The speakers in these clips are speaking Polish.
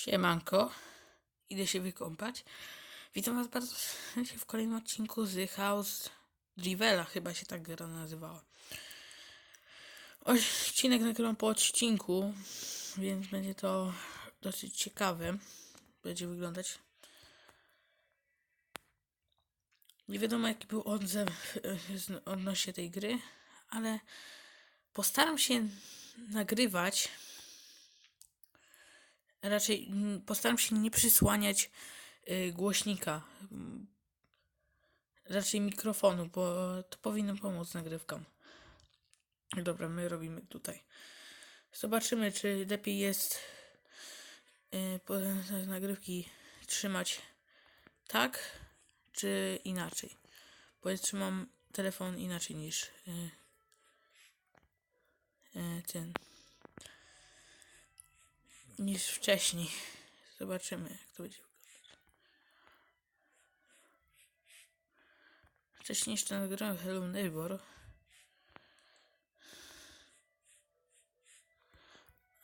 Siemanko, idę się wykąpać. Witam was bardzo serdecznie w kolejnym odcinku z House Drivela, chyba się tak gra nazywała. Odcinek nagrywam po odcinku, więc będzie to dosyć ciekawe. Będzie wyglądać. Nie wiadomo jaki był odzew e, odnośnie tej gry, ale postaram się nagrywać raczej mm, postaram się nie przysłaniać y, głośnika. mm, Raczej mikrofonu, bo to powinno pomóc nagrywkom. Dobra, my robimy tutaj. Zobaczymy, czy lepiej jest y, te nagrywki trzymać tak, czy inaczej. Bo ja trzymam telefon inaczej niż y, y, ten niż wcześniej. Zobaczymy, jak to będzie wyglądać. Wcześniej jeszcze nagrałem Hello Neighbor.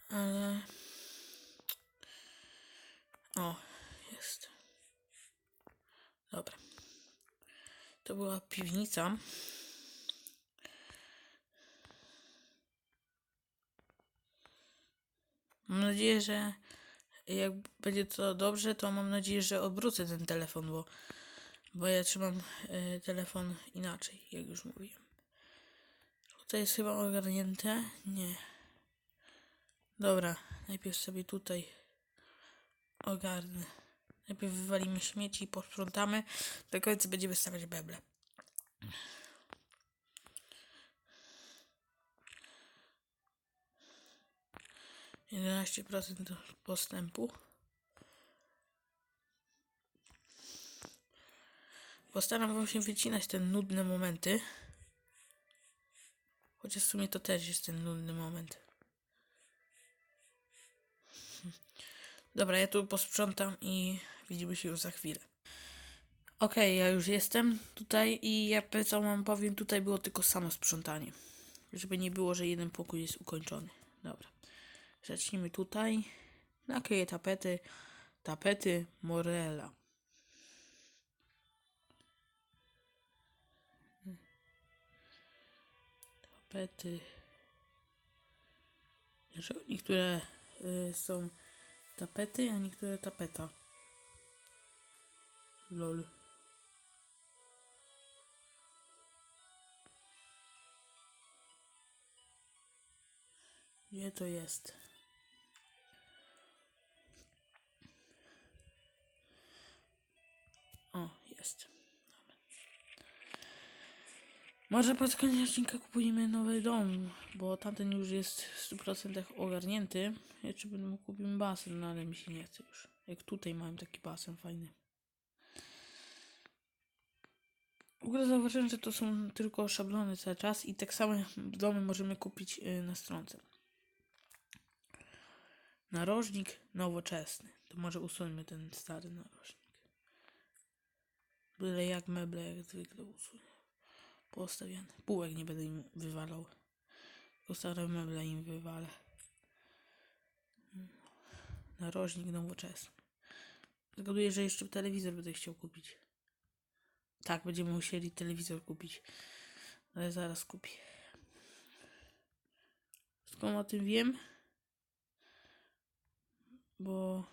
Ale... O, jest. Dobra. To była piwnica. Mam nadzieję, że jak będzie to dobrze, to mam nadzieję, że obrócę ten telefon, bo, bo ja trzymam e, telefon inaczej, jak już mówiłem. Tutaj jest chyba ogarnięte? Nie. Dobra, najpierw sobie tutaj ogarnę. Najpierw wywalimy śmieci i posprzątamy. Do końca będziemy stawiać beble. Jedenaście procent postępu. Postaram wam się wycinać te nudne momenty. Chociaż w sumie to też jest ten nudny moment. Dobra, ja tu posprzątam i widzimy się już za chwilę. Okej, ja już jestem tutaj i ja co wam powiem, tutaj było tylko samo sprzątanie. Żeby nie było, że jeden pokój jest ukończony. Dobra. Zacznijmy tutaj. Nakryję tapety. Tapety Morella. Tapety. Dlaczego niektóre y, są tapety, a niektóre tapeta? Lol. Gdzie to jest? Może pod koniec odcinka kupujemy nowy dom, bo tamten już jest w 100% ogarnięty. Jeszcze będę mógł kupić basen, no ale mi się nie chce już. Jak tutaj mam taki basen fajny. W ogóle zauważyłem, że to są tylko szablony cały czas i tak same domy możemy kupić y, na stronce. Narożnik nowoczesny. To może usuńmy ten stary narożnik. Byle jak meble, jak zwykle usuń. Postawiane. Półek nie będę im wywalał. Tylko stare meble im wywalę. Narożnik nowoczesny. Zgaduję, że jeszcze telewizor będę chciał kupić. Tak, będziemy musieli telewizor kupić. Ale zaraz kupię. Skąd o tym wiem? Bo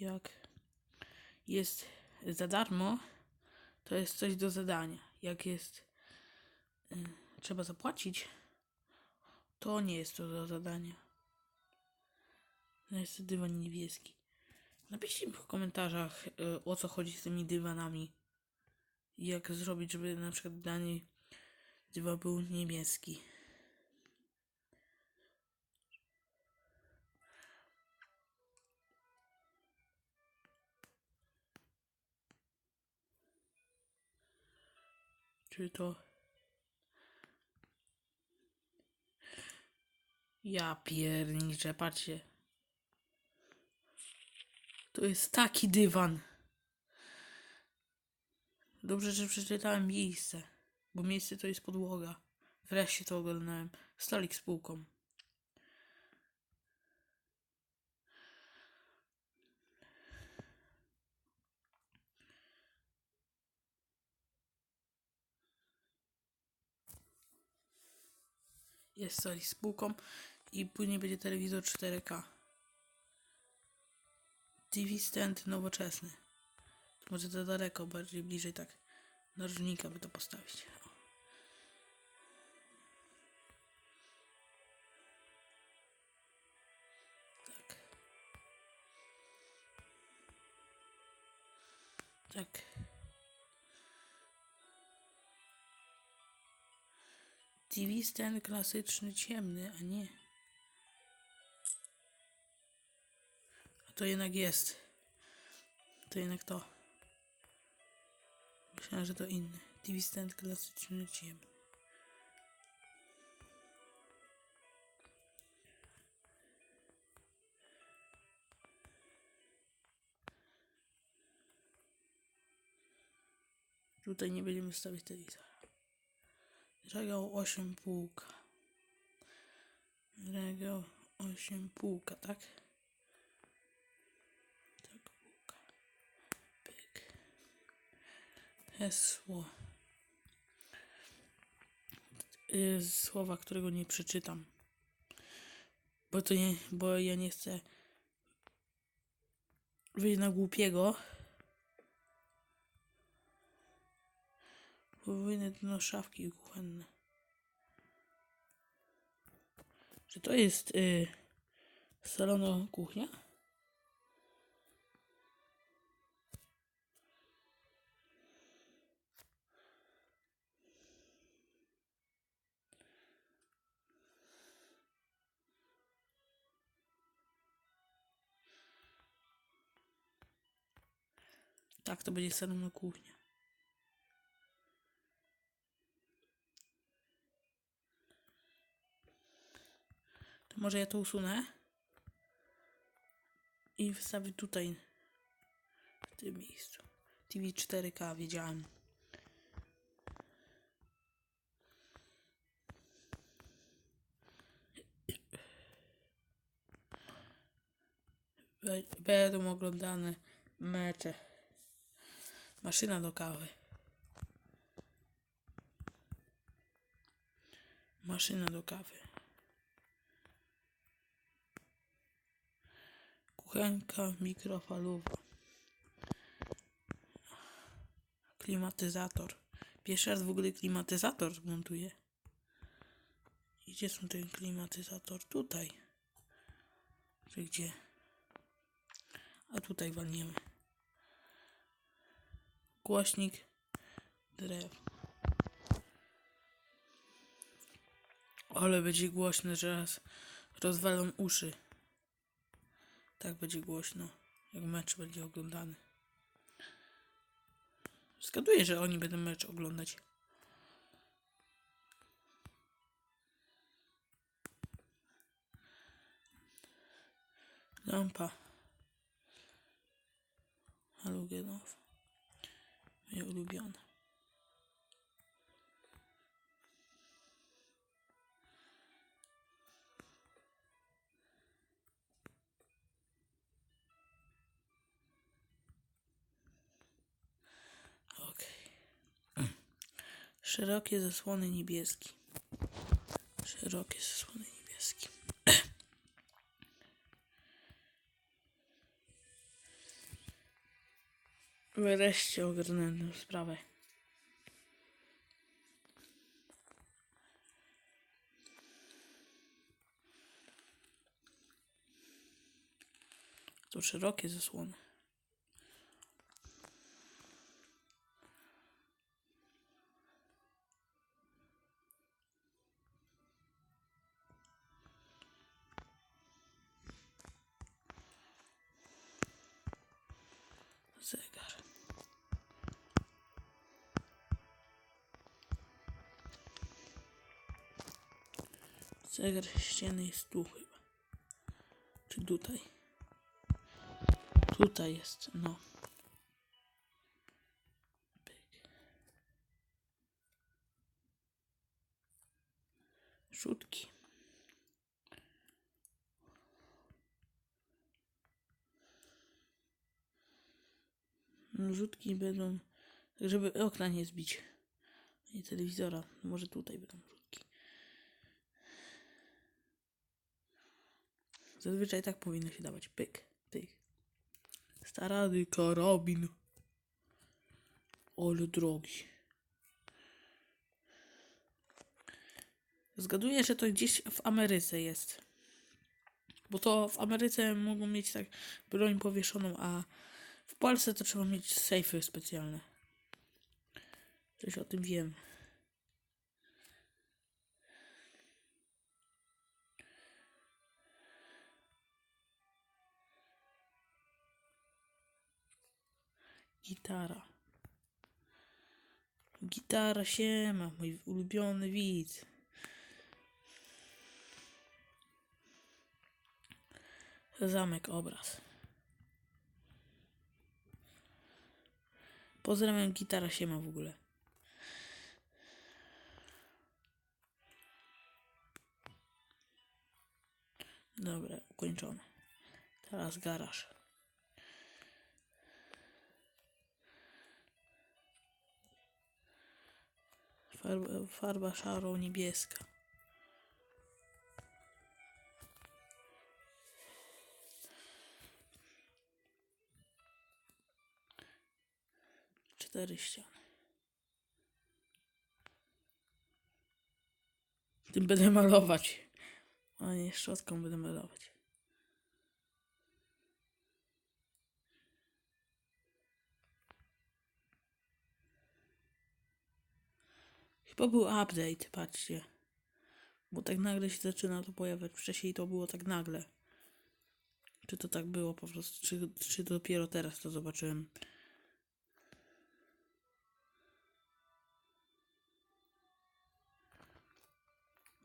jak jest za darmo, to jest coś do zadania. Jak jest y, trzeba zapłacić, to nie jest to do zadania. To jest dywan niebieski. Napiszcie mi w komentarzach, y, o co chodzi z tymi dywanami. Jak zrobić, żeby na przykład dany dywan był niebieski. To... Ja pierniczę, patrzcie. To jest taki dywan. Dobrze, że przeczytałem miejsce. Bo miejsce to jest podłoga. Wreszcie to oglądałem. Stolik z półką. Jest coś z półką i później będzie telewizor 4K. TV stand nowoczesny. Może za daleko, bardziej bliżej tak narożnika by to postawić. Tak. Tak. TV stand klasyczny, ciemny, a nie. A to jednak jest. To jednak to. Myślałem, że to inny. TV stand klasyczny, ciemny. Tutaj nie będziemy stawiać telewizora. Regał 8 półka. Regał 8 półka, tak? Tak, półka. Pyk. Hesło. Y, Słowa, którego nie przeczytam. Bo to nie, bo ja nie chcę wyjść na głupiego. Powinny no szafki kuchenne. Czy to jest y, salono kuchnia? Tak, to będzie salono kuchnia. Może ja to usunę. I wstawię tutaj. W tym miejscu. TV 4K, wiedziałem. Będą oglądane mecze. Maszyna do kawy. Maszyna do kawy. Kuchenka mikrofalowa. Klimatyzator. Pierwszy raz w ogóle klimatyzator zmontuję. I Gdzie są ten klimatyzator? Tutaj. Czy gdzie? A tutaj walniemy. Głośnik drew. Ale będzie głośno, że rozwalą uszy. Tak będzie głośno, jak mecz będzie oglądany. Zgaduję, że oni będą mecz oglądać. Lampa. Halogenowa. Moje ulubione. Szerokie zasłony niebieski. Szerokie zasłony niebieski. Wreszcie ogarnąłem tę sprawę. To szerokie zasłony. Zegar. Zegar ściany jest tu chyba. Czy tutaj? Tutaj jest, no. Pyk. Rzutki. Rzutki będą, żeby okna nie zbić. I telewizora. Może tutaj będą rzutki. Zazwyczaj tak powinno się dawać. Pyk, pyk. Starany karabin. Ale drogi. Zgaduję, że to gdzieś w Ameryce jest. Bo to w Ameryce mogą mieć tak broń powieszoną, a Polsce to trzeba mieć sejfy specjalne. Coś o tym wiem. Gitara. Gitara siema, mój ulubiony widz. Zamek obraz. Pozdrawiam gitara siema w ogóle. Dobra, ukończone. Teraz garaż. Farba, farba szaro-niebieska. Cztery ściany. Tym będę malować. A nie, szczotką będę malować. Chyba był update, patrzcie. Bo tak nagle się zaczyna to pojawiać. Wcześniej to było tak nagle. Czy to tak było po prostu, czy, czy dopiero teraz to zobaczyłem.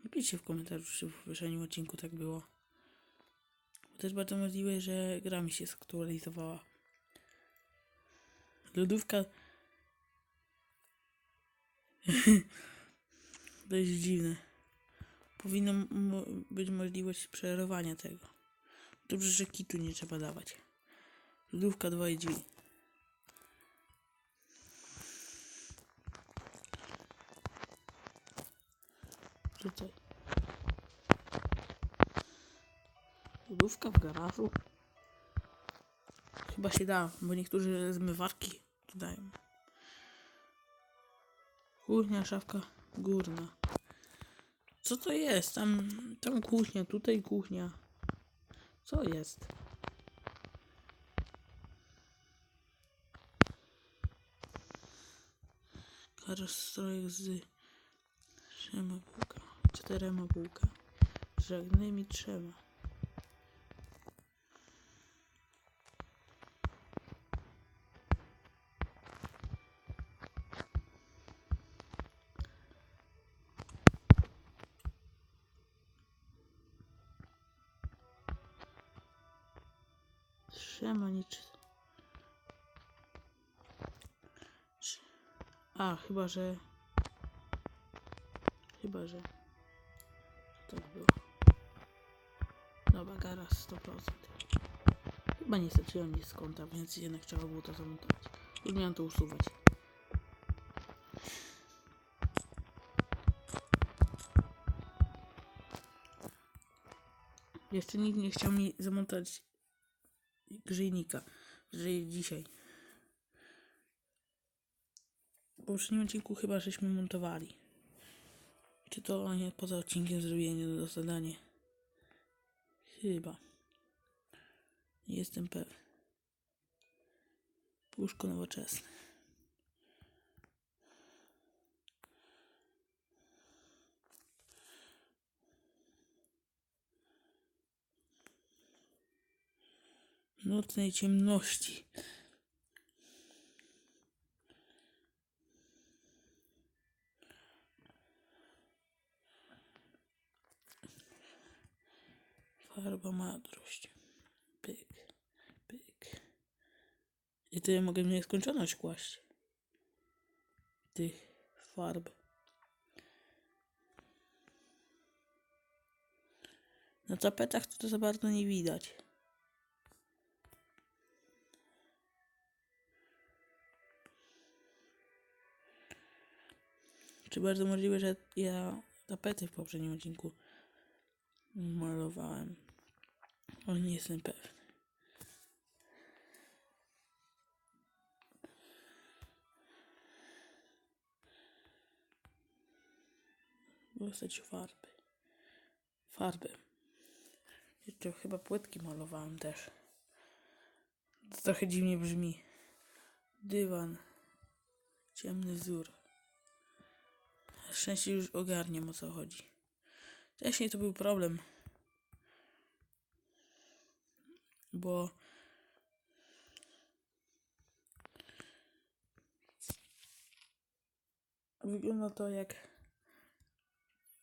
Napiszcie w komentarzu, czy w poprzednim odcinku tak było. Bo też bardzo możliwe, że gra mi się zaktualizowała. Lodówka To jest dziwne. Powinno mo- być możliwość przerywania tego. Dobrze, że kitu nie trzeba dawać. Lodówka dwoje drzwi. Rzucaj. Lodówka w garażu? Chyba się da, bo niektórzy zmywarki dodają. Kuchnia, szafka górna. Co to jest? Tam, tam kuchnia, tutaj kuchnia. Co jest? Garaż strojek z półka, czterema półka, żadnymi trzema. Trzema nic. A, chyba że. Chyba że. Tak było. Dobra, garaż 100%. Chyba nie straciłem nic z konta, więc jednak trzeba było to zamontować. Już miałem to usuwać. Jeszcze nikt nie chciał mi zamontować grzejnika, że dzisiaj. W poprzednim odcinku chyba żeśmy montowali. Czy to nie poza odcinkiem zrobienie do zadanie? Chyba. Nie jestem pewien. Łóżko nowoczesne. Nocnej ciemności. Farba madrość. Pyk, pyk. I tu ja mogę w nieskończoność kłaść. Tych farb. Na tapetach to, to za bardzo nie widać. Czy bardzo możliwe, że ja tapety w poprzednim odcinku malowałem. Ale nie jestem pewny. Dostać farby. Farby. Jeszcze chyba płytki malowałem też. To trochę dziwnie brzmi. Dywan. Ciemny wzór. Szczęście już ogarniam o co chodzi. Wcześniej to był problem. Bo wygląda to jak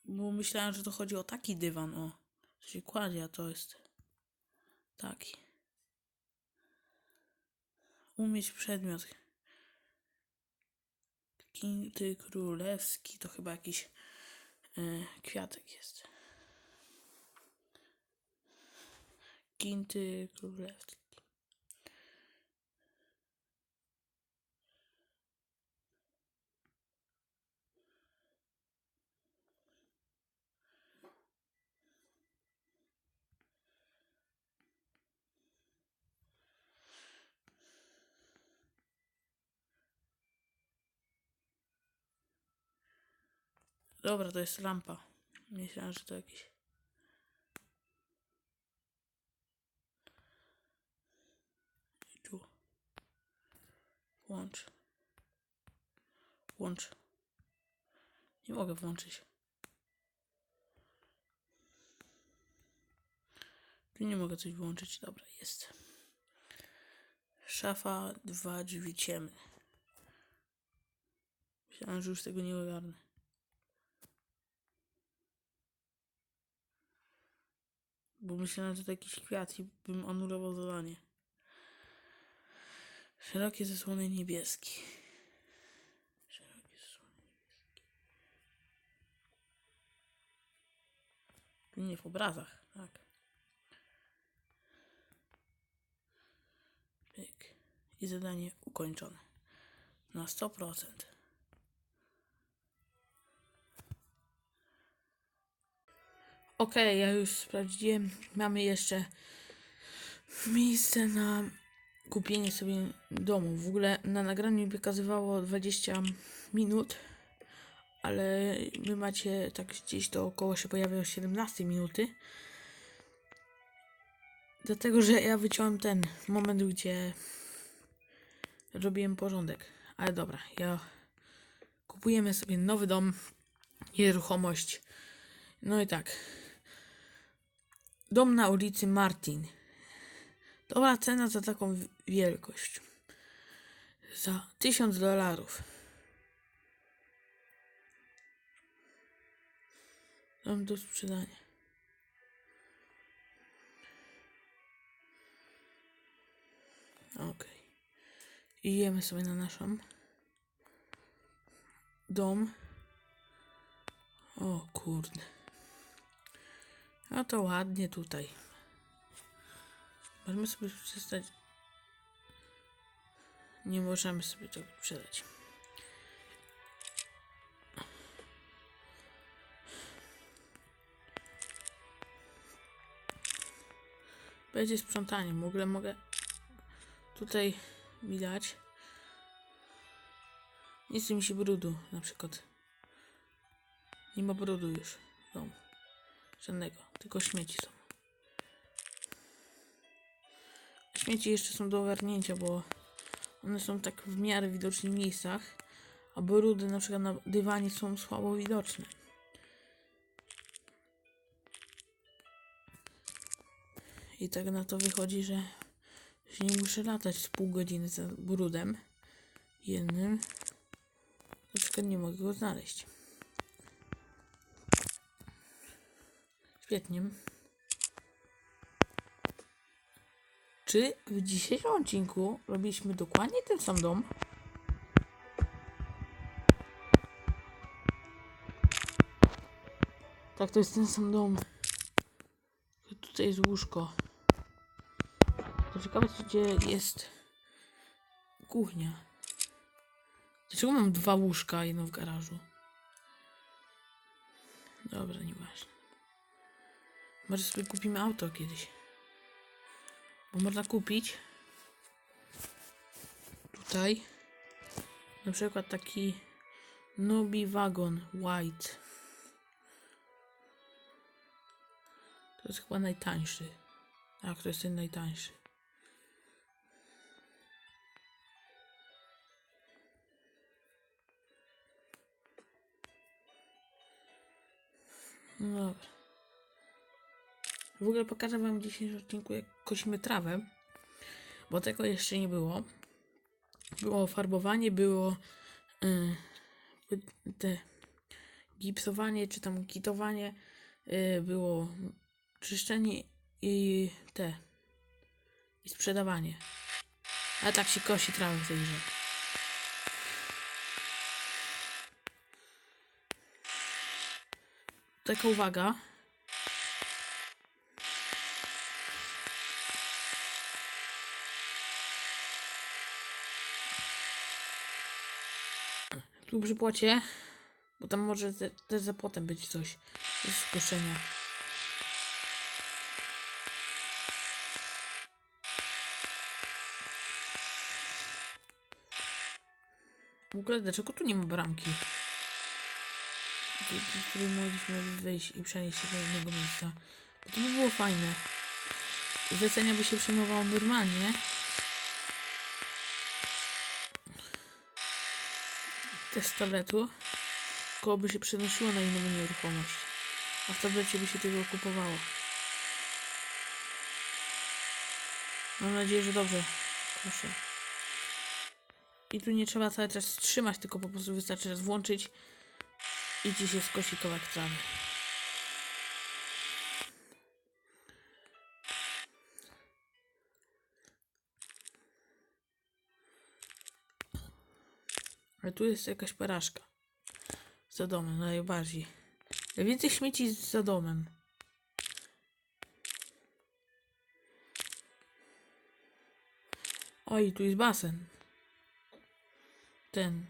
bo myślałem, że to chodzi o taki dywan, o. Co się kładzie, a to jest taki. Umieć przedmiot. Kinty królewski to chyba jakiś e, kwiatek jest. Kinty królewski. Dobra, to jest lampa. Myślałem, że to jakiś. I tu. Włącz. Włącz. Nie mogę włączyć. Tu nie mogę coś włączyć. Dobra, jest. Szafa, dwa drzwi ciemne. Myślałem, że już tego nie ogarnę. Bo myślałem, że to jakiś kwiat i bym anulował zadanie. Szerokie zasłony niebieski. Szerokie zasłony niebieskie. Nie w obrazach, tak. Pyk. I zadanie ukończone. Na 100%. Okej, ja już sprawdziłem. Mamy jeszcze miejsce na kupienie sobie domu. W ogóle na nagraniu mi pokazywało 20 minut, ale wy macie tak gdzieś to około się pojawiają 17 minuty. Dlatego, że ja wyciąłem ten moment, gdzie robiłem porządek. Ale dobra, ja kupujemy sobie nowy dom, nieruchomość. No i tak. Dom na ulicy Martin. Dobra cena za taką wi- wielkość. Za 1000 dolarów. Dom do sprzedania. Okej. Idziemy sobie na naszą. Dom. O kurde. No to ładnie tutaj. Możemy sobie przestać. Nie możemy sobie tego sprzedać. Będzie sprzątanie. W ogóle mogę tutaj widać. Nie chce mi się brudu na przykład. Nie ma brudu już w domu. Żadnego, tylko śmieci są. Śmieci jeszcze są do ogarnięcia, bo one są tak w miarę widocznych miejscach, a brudy na przykład na dywanie są słabo widoczne. I tak na to wychodzi, że że nie muszę latać z pół godziny za brudem jednym. Na przykład nie mogę go znaleźć. Świetnie. Czy w dzisiejszym odcinku robiliśmy dokładnie ten sam dom? Tak, to jest ten sam dom. Tutaj jest łóżko. Ciekawe, gdzie jest kuchnia. Dlaczego mam dwa łóżka, jedno w garażu? Dobra, nieważne. Może sobie kupimy auto kiedyś. Bo można kupić tutaj na przykład taki Nobi Wagon White. To jest chyba najtańszy. Tak, to jest ten najtańszy. No dobra. W ogóle pokażę wam w dzisiejszym odcinku, jak kosimy trawę, bo tego jeszcze nie było. Było farbowanie, było y, y, te gipsowanie, czy tam gitowanie, y, było czyszczenie i te i sprzedawanie. A tak się kosi trawę w tej grze. Taka uwaga. Tu przy bo tam może te- też za płotem być coś do skoszenia. W ogóle dlaczego tu nie ma bramki? Dzięki której mogliśmy wyjść i przenieść się do innego miejsca. To by było fajne. Zlecenia by się przyjmowało normalnie. Te z tabletu. Tylko by się przenosiło na inną nieruchomość. A w tablecie by się tego kupowało. Mam nadzieję, że dobrze. Proszę. I tu nie trzeba cały czas trzymać, tylko po prostu wystarczy raz włączyć i ci się skosi. Ale tu jest jakaś porażka. Za domem, najbardziej. Najwięcej śmieci za domem. Oj, tu jest basen. Ten.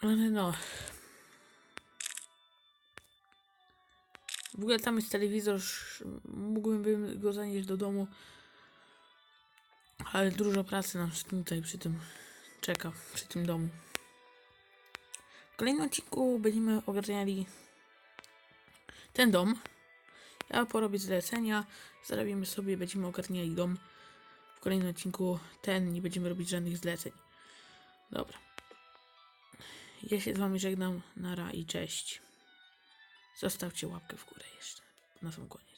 Ale no. W ogóle tam jest telewizor. Mógłbym go zanieść do domu. Ale dużo pracy nam tutaj przy tym czeka, przy tym domu. W kolejnym odcinku będziemy ogarniali ten dom. Ja porobię zlecenia, zarobimy sobie, będziemy ogarniali dom. W kolejnym odcinku ten, nie będziemy robić żadnych zleceń. Dobra. Ja się z wami żegnam. Nara i cześć. Zostawcie łapkę w górę jeszcze. Na sam koniec.